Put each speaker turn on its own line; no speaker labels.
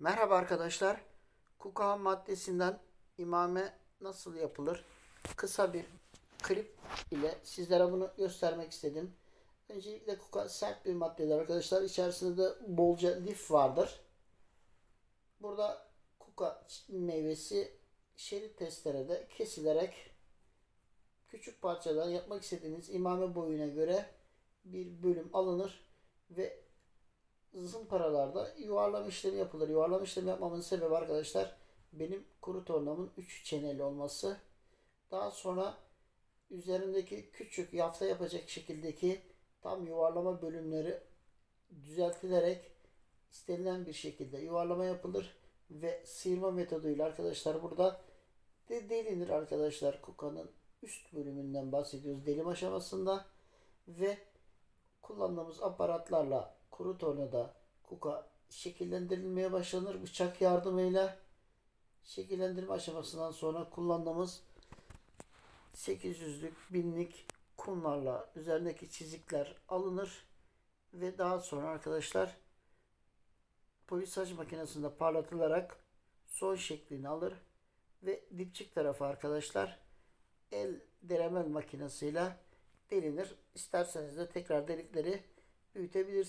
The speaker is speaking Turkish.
Merhaba arkadaşlar. Kuka maddesinden imame nasıl yapılır? Kısa bir klip ile sizlere bunu göstermek istedim. Öncelikle kuka sert bir maddedir arkadaşlar. İçerisinde de bolca lif vardır. Burada kuka meyvesi şerit testerede kesilerek küçük parçalar yapmak istediğiniz imame boyuna göre bir bölüm alınır ve zımparalarda yuvarlama işlemi yapılır. Yuvarlama işlemi yapmamın sebebi arkadaşlar benim kuru tornamın 3 çeneli olması. Daha sonra üzerindeki küçük yafta yapacak şekildeki tam yuvarlama bölümleri düzeltilerek istenilen bir şekilde yuvarlama yapılır ve sıyırma metoduyla arkadaşlar burada de delinir arkadaşlar kukanın üst bölümünden bahsediyoruz delim aşamasında ve kullandığımız aparatlarla kuru tornada kuka şekillendirilmeye başlanır bıçak yardımıyla şekillendirme aşamasından sonra kullandığımız 800'lük binlik kumlarla üzerindeki çizikler alınır ve daha sonra arkadaşlar polisaj makinesinde parlatılarak son şeklini alır ve dipçik tarafı arkadaşlar el deremel makinesiyle delinir. İsterseniz de tekrar delikleri büyütebilirsiniz.